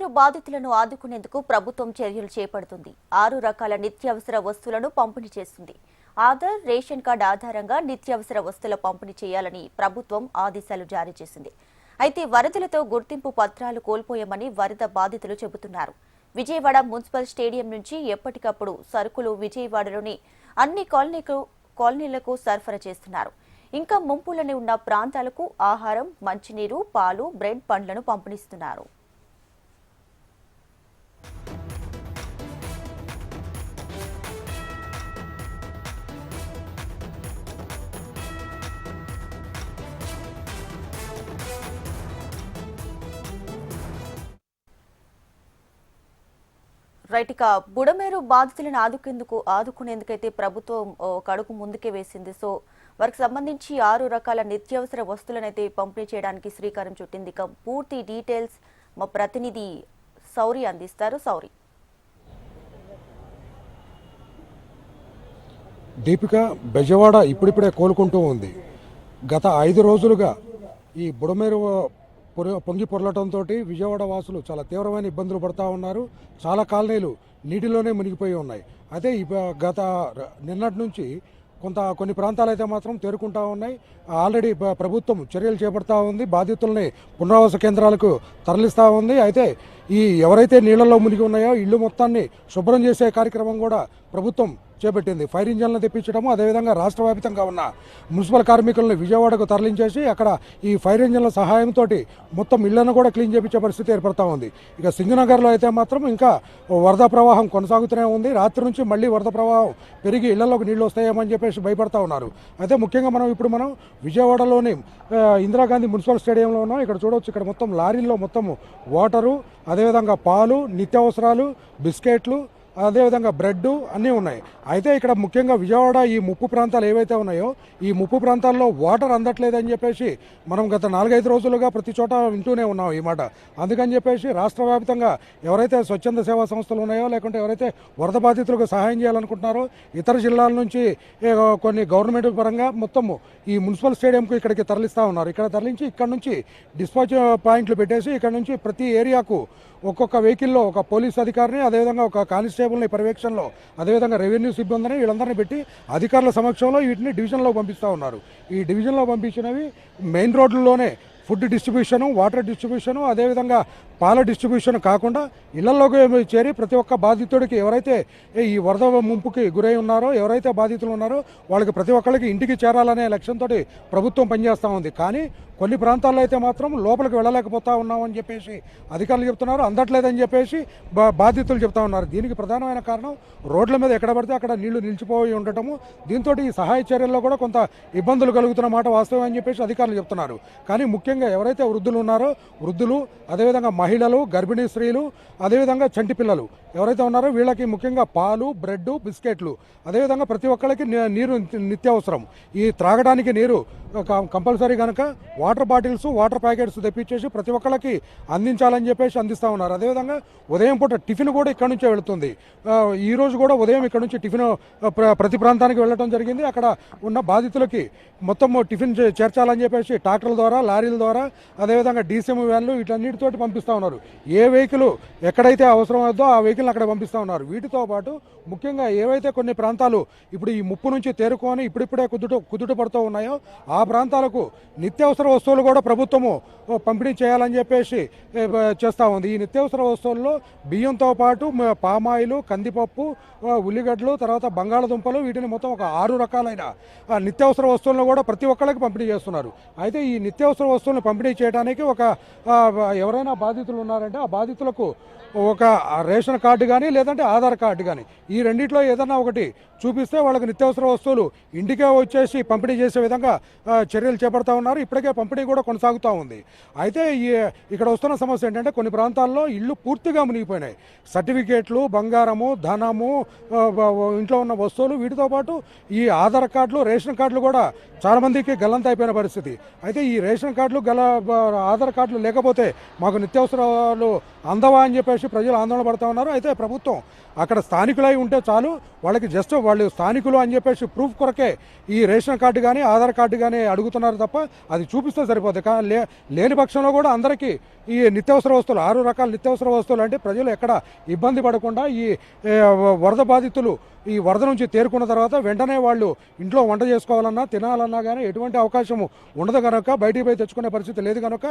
బుడమేరు బాధితులను ఆదుకునేందుకు ప్రభుత్వం చర్యలు చేపడుతుంది. ఆరు రకాల నిత్యావసర వస్తువులను పంపిణీ చేస్తుంది. ఆధార్ రేషన్ కార్డు ఆధారంగా నిత్యావసర వస్తువుల పంపిణీ చేయాలని ప్రభుత్వం ఆదేశాలు జారీ చేసింది. అయితే వరదలతో గుర్తింపు పత్రాలు కోల్పోయామని వరద బాధితులు చెబుతున్నారు. విజయవాడ మున్సిపల్ స్టేడియం నుంచి ఎప్పటికప్పుడు సరుకులు విజయవాడలోని అన్ని కాలనీకు కాలనీలకు సరఫరా చేస్తున్నారు. ఇంకా ముంపులని ఉన్న ప్రాంతాలకు ఆహారం మంచినీరు పాలు బ్రెడ్ పండ్లను పంపిణీస్తున్నారు రైట్ ఇక బుడమేరు బాధితులను ఆదుకేందుకు ఆదుకునేందుకైతే ప్రభుత్వం ఓ, ఒక అడుగు ముందుకే వేసింది. సో వారికి సంబంధించి ఆరు రకాల నిత్యావసర వస్తువులను అయితే పంపిణీ చేయడానికి శ్రీకారం చుట్టింది. ఇక పూర్తి డీటెయిల్స్ మా ప్రతినిధి సౌరి అందిస్తారు. సౌరి. దీపిక బెజవాడ ఇప్పుడిప్పుడే కోలుకుంటూ ఉంది. గత ఐదు రోజులుగా ఈ బుడమేరు పొంగి పొరలటంతో విజయవాడ వాసులు చాలా తీవ్రమైన ఇబ్బందులు పడుతూ ఉన్నారు. చాలా కాలనీలు నీటిలోనే మునిగిపోయి ఉన్నాయి. అయితే ఈ గత నిన్నటి నుంచి కొంత కొన్ని ప్రాంతాలు అయితే మాత్రం తేరుకుంటా ఉన్నాయి. ఆల్రెడీ ప్రభుత్వం చర్యలు చేపడతా ఉంది. బాధితుల్ని పునరావాస కేంద్రాలకు తరలిస్తూ ఉంది. అయితే ఈ ఎవరైతే నీళ్ళలో మునిగి ఉన్నాయో ఇల్లు మొత్తాన్ని శుభ్రం చేసే కార్యక్రమం కూడా ప్రభుత్వం చేపట్టింది. ఫైర్ ఇంజన్లను తెప్పించడము అదేవిధంగా రాష్ట్ర వ్యాప్తంగా ఉన్న మున్సిపల్ కార్మికులను విజయవాడకు తరలించేసి అక్కడ ఈ ఫైర్ ఇంజన్ల సహాయంతో మొత్తం ఇళ్ళను కూడా క్లీన్ చేపించే పరిస్థితి ఏర్పడతా ఉంది. ఇక సింగనగర్లో అయితే మాత్రం ఇంకా వరద ప్రవాహం కొనసాగుతూనే ఉంది. రాత్రి నుంచి మళ్ళీ వరద ప్రవాహం పెరిగి ఇళ్ళలోకి నీళ్ళు వస్తాయేమని చెప్పేసి భయపడతా ఉన్నారు. అయితే ముఖ్యంగా మనం ఇప్పుడు మనం విజయవాడలోని ఇందిరాగాంధీ మున్సిపల్ స్టేడియంలో ఉన్నాం. ఇక్కడ చూడవచ్చు ఇక్కడ మొత్తం లారీల్లో మొత్తం వాటరు అదేవిధంగా పాలు నిత్యావసరాలు బిస్కెట్లు అదేవిధంగా బ్రెడ్ అన్నీ ఉన్నాయి. అయితే ఇక్కడ ముఖ్యంగా విజయవాడ ఈ ముప్పు ప్రాంతాలు ఏవైతే ఉన్నాయో ఈ ముప్పు ప్రాంతాల్లో వాటర్ అందట్లేదని చెప్పేసి మనం గత నాలుగైదు రోజులుగా ప్రతి చోట వింటూనే ఉన్నాం ఈ మాట. అందుకని చెప్పేసి రాష్ట్ర వ్యాప్తంగా ఎవరైతే స్వచ్ఛంద సేవా సంస్థలు ఉన్నాయో లేకుంటే ఎవరైతే వరద బాధితులకు సహాయం చేయాలనుకుంటున్నారో ఇతర జిల్లాల నుంచి కొన్ని గవర్నమెంట్ పరంగా మొత్తము ఈ మున్సిపల్ స్టేడియంకు ఇక్కడికి తరలిస్తూ ఉన్నారు. ఇక్కడ తరలించి ఇక్కడ నుంచి డిస్పాచ్ పాయింట్లు పెట్టేసి ఇక్కడ నుంచి ప్రతి ఏరియాకు ఒక్కొక్క వెహికల్లో ఒక పోలీస్ అధికారిని అదేవిధంగా ఒక కానిస్టేబుల్ని పర్యవేక్షణలో అదేవిధంగా రెవెన్యూ సిబ్బందిని వీళ్ళందరినీ పెట్టి అధికారుల సమక్షంలో వీటిని డివిజన్లో పంపిస్తూ ఉన్నారు. ఈ డివిజన్లో పంపించినవి మెయిన్ రోడ్లలోనే ఫుడ్ డిస్ట్రిబ్యూషను వాటర్ డిస్ట్రిబ్యూషను అదేవిధంగా పాల డిస్ట్రిబ్యూషన్ కాకుండా ఇళ్ళలోకి చేరి ప్రతి ఒక్క బాధితుడికి ఎవరైతే ఈ వరద ముంపుకి గురై ఉన్నారో ఎవరైతే బాధితులు ఉన్నారో వాళ్ళకి ప్రతి ఒక్కరికి ఇంటికి చేరాలనే లక్ష్యంతో ప్రభుత్వం పనిచేస్తూ ఉంది. కానీ కొన్ని ప్రాంతాల్లో అయితే మాత్రం లోపలికి వెళ్ళలేకపోతా ఉన్నామని చెప్పేసి అధికారులు చెప్తున్నారు. అందట్లేదని చెప్పేసి బాధితులు చెప్తా ఉన్నారు. దీనికి ప్రధానమైన కారణం రోడ్ల మీద ఎక్కడ పడితే అక్కడ నీళ్ళు నిలిచిపోయి ఉండటము. దీంతో ఈ సహాయ చర్యల్లో కూడా కొంత ఇబ్బందులు కలుగుతున్న మాట వాస్తవం అని చెప్పేసి అధికారులు చెప్తున్నారు. కానీ ముఖ్యంగా ఎవరైతే వృద్ధులు ఉన్నారో వృద్ధులు అదేవిధంగా మహిళలు గర్భిణీ స్త్రీలు అదేవిధంగా చంటి పిల్లలు. ఎవరైతే ఉన్నారో వీళ్ళకి ముఖ్యంగా పాలు బ్రెడ్ బిస్కెట్లు. అదేవిధంగా ప్రతి ఒక్కరికి నీరు నిత్య- నిత్యావసరం. ఈ త్రాగడానికి నీరు క- కంపల్సరీ కనుక వాటర్ బాటిల్స్ వాటర్ ప్యాకెట్స్ తెప్పించేసి ప్రతి ఒక్కరికి అందించాలని చెప్పేసి అందిస్తూ ఉన్నారు. అదేవిధంగా ఉదయం పూట టిఫిన్ కూడా ఇక్కడ నుంచే వెళుతుంది. ఈరోజు కూడా ఉదయం ఇక్కడ నుంచి టిఫిన్ ప్ర- ప్రతి ప్రాంతానికి వెళ్ళడం జరిగింది. అక్కడ ఉన్న బాధితులకి మొత్తం టిఫిన్ చే- చేర్చాలని చెప్పేసి ట్రాక్టర్ల ద్వారా లారీల ద్వారా అదేవిధంగా డీసీఎం వ్యాన్లు వీటన్నిటితోటి పంపిస్తూ ఉన్నారు. ఏ వెహికల్ ఎక్కడైతే అవసరం అవుతుందో ఆ వెహికల్ని అక్కడ పంపిస్తూ ఉన్నారు. వీటితో పాటు ముఖ్యంగా ఏవైతే కొన్ని ప్రాంతాలు ఇప్పుడు ఈ ముప్పు నుంచి తేరుకొని ఇప్పుడిప్పుడే కుదుట కుదుట పడుతూ ఉన్నాయో ఆ ప్రాంతాలకు నిత్యావసర వస్తువులు కూడా ప్రభుత్వము పంపిణీ చేయాలని చెప్పేసి చేస్తూ ఉంది. ఈ నిత్యావసర వస్తువుల్లో బియ్యంతో పాటు పామాయిలు కందిపప్పు ఉల్లిగడ్డలు తర్వాత బంగాళదుంపలు వీటిని మొత్తం ఒక ఆరు రకాలైన నిత్యావసర వస్తువులను కూడా ప్రతి ఒక్కరికి పంపిణీ చేస్తున్నారు. అయితే ఈ నిత్యావసర వస్తువులను పంపిణీ చేయడానికి ఒక ఎవరైనా బాధితులు ఉన్నారంటే ఆ బాధితులకు ఒక రేషన్ కార్డు కానీ లేదంటే ఆధార్ కార్డు కానీ ఈ రెండిట్లో ఏదన్నా ఒకటి చూపిస్తే వాళ్ళకి నిత్యావసర వస్తువులు ఇంటికే వచ్చేసి పంపిణీ చేసే విధంగా చర్యలు చేపడతా ఉన్నారు. ఇప్పటికే పంపిణీ కూడా కొనసాగుతూ ఉంది. అయితే ఈ ఇక్కడ వస్తున్న సమస్య ఏంటంటే కొన్ని ప్రాంతాల్లో ఇళ్ళు పూర్తిగా మునిగిపోయినాయి. సర్టిఫికేట్లు బంగారము ధనము ఇంట్లో ఉన్న వస్తువులు వీటితో పాటు ఈ ఆధార్ కార్డులు రేషన్ కార్డులు కూడా చాలా మందికి గల్లంత అయిపోయిన పరిస్థితి. అయితే ఈ రేషన్ కార్డులు గల ఆధార్ కార్డులు లేకపోతే మాకు నిత్యావసర వాళ్ళు అందవా అని చెప్పేసి ప్రజలు ఆందోళన పడుతూ ఉన్నారు. అయితే ప్రభుత్వం అక్కడ స్థానికులై ఉంటే చాలు వాళ్ళకి జస్ట్ వాళ్ళు స్థానికులు అని చెప్పేసి ప్రూఫ్ కొరకే ఈ రేషన్ కార్డు కానీ ఆధార్ కార్డు కానీ అడుగుతున్నారు తప్ప అది చూపిస్తే సరిపోతుంది కానీ లే లేని పక్షంలో కూడా అందరికీ ఈ నిత్యావసర వస్తువులు ఆరు రకాల నిత్యావసర వస్తువులు అంటే ప్రజలు ఎక్కడ ఇబ్బంది పడకుండా ఈ వరద బాధితులు ఈ వరద నుంచి తేరుకున్న తర్వాత వెంటనే వాళ్ళు ఇంట్లో వంట చేసుకోవాలన్నా తినాలన్నా కానీ ఎటువంటి అవకాశం ఉండదు కనుక బయటికి పోయి తెచ్చుకునే పరిస్థితి లేదు కనుక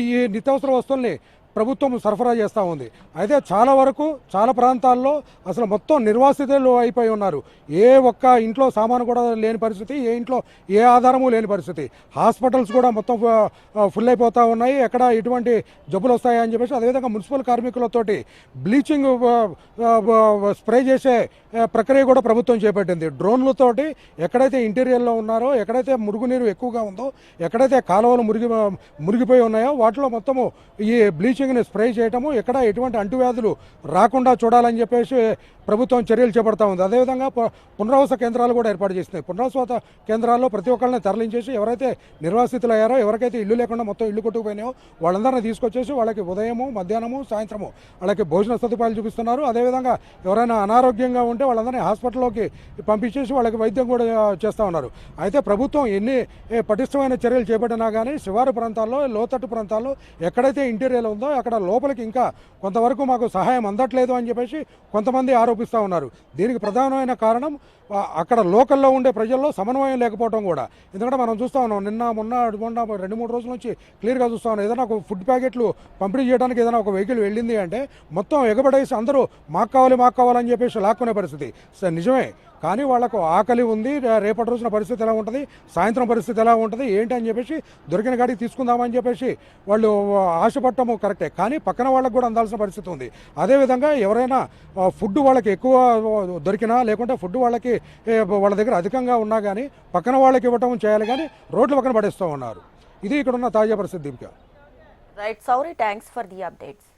ఈ నిత్యావసర వస్తువుల్ని ప్రభుత్వం సరఫరా చేస్తూ ఉంది. అయితే చాలా వరకు చాలా ప్రాంతాల్లో అసలు మొత్తం నిర్వాసితులు అయిపోయి ఉన్నారు. ఏ ఒక్క ఇంట్లో సామాను కూడా లేని పరిస్థితి ఏ ఇంట్లో ఏ ఆధారము లేని పరిస్థితి. హాస్పిటల్స్ కూడా మొత్తం ఫుల్ అయిపోతూ ఉన్నాయి. ఎక్కడ ఎటువంటి జబ్బులు వస్తాయని అని చెప్పేసి అదేవిధంగా మున్సిపల్ కార్మికులతోటి బ్లీచింగ్ స్ప్రే చేసే ప్రక్రియ ప్రక్రియ కూడా ప్రభుత్వం చేపట్టింది. డ్రోన్లతోటి ఎక్కడైతే ఇంటీరియర్లో ఉన్నారో ఎక్కడైతే మురుగునీరు ఎక్కువగా ఉందో ఎక్కడైతే కాలువలు మురిగి మురిగిపోయి ఉన్నాయో వాటిలో మొత్తము ఈ బ్లీచింగ్ని స్ప్రే చేయటము ఎక్కడ ఎటువంటి అంటువ్యాధులు రాకుండా చూడాలని చెప్పేసి ప్రభుత్వం చర్యలు చేపడతా ఉంది. అదేవిధంగా పునరావాస కేంద్రాలు కూడా ఏర్పాటు చేస్తున్నాయి. పునరావాస కేంద్రాల్లో ప్రతి ఒక్కరిని తరలించేసి ఎవరైతే నిర్వాసితులు అయ్యారో ఎవరికైతే ఇల్లు లేకుండా మొత్తం ఇల్లు కొట్టుకుపోయినాయో వాళ్ళందరినీ తీసుకొచ్చేసి వాళ్ళకి ఉదయము మధ్యాహ్నము సాయంత్రము వాళ్ళకి భోజన సదుపాయాలు చూపిస్తున్నారు. అదేవిధంగా ఎవరైనా అనారోగ్యంగా ఉంటే వాళ్ళందరినీ హాస్పిటల్లోకి పంపించేసి వాళ్ళకి వైద్యం కూడా చేస్తూ ఉన్నారు. అయితే ప్రభుత్వం ఎన్ని పటిష్టమైన చర్యలు చేపట్టినా కానీ శివారు ప్రాంతాల్లో లోతట్టు ప్రాంతాల్లో ఎక్కడైతే ఇంటీరియర్ ఉందో అక్కడ లోపలికి ఇంకా కొంతవరకు మాకు సహాయం అందట్లేదు అని చెప్పేసి కొంతమంది ఆరోపిస్తూ ఉన్నారు. దీనికి ప్రధానమైన కారణం అక్కడ లోకల్లో ఉండే ప్రజల్లో సమన్వయం లేకపోవడం కూడా. ఎందుకంటే మనం చూస్తూ ఉన్నాం నిన్న మొన్న మొన్న రెండు మూడు రోజుల నుంచి క్లియర్గా చూస్తూ ఉన్నాం. ఏదైనా ఒక ఫుడ్ ప్యాకెట్లు పంపిణీ చేయడానికి ఏదైనా ఒక వెహికల్ వెళ్ళింది అంటే మొత్తం ఎగబడేసి అందరూ మాకు కావాలి మాకు కావాలని చెప్పేసి లాక్కునే పరిస్థితి. సార్ నిజమే. కానీ వాళ్ళకు ఆకలి ఉంది. రేపటి రోజున పరిస్థితి ఎలా ఉంటుంది? సాయంత్రం పరిస్థితి ఎలా ఉంటుంది? ఏంటి అని చెప్పేసి దొరికిన గాడికి తీసుకుందామని చెప్పేసి వాళ్ళు ఆశపడటము కరెక్టే. కానీ పక్కన వాళ్ళకు కూడా అందాల్సిన పరిస్థితి ఉంది. అదేవిధంగా ఎవరైనా ఫుడ్ వాళ్ళకి ఎక్కువ దొరికినా లేకుంటే ఫుడ్ వాళ్ళకి వాళ్ళ దగ్గర అధికంగా ఉన్నా కానీ పక్కన వాళ్ళకి ఇవ్వటం చేయాలి కానీ రోడ్ల పక్కన పడేస్తూ ఉన్నారు. ఇది ఇక్కడ ఉన్న తాజా పరిస్థితి Deepika. Right sorry thanks for the updates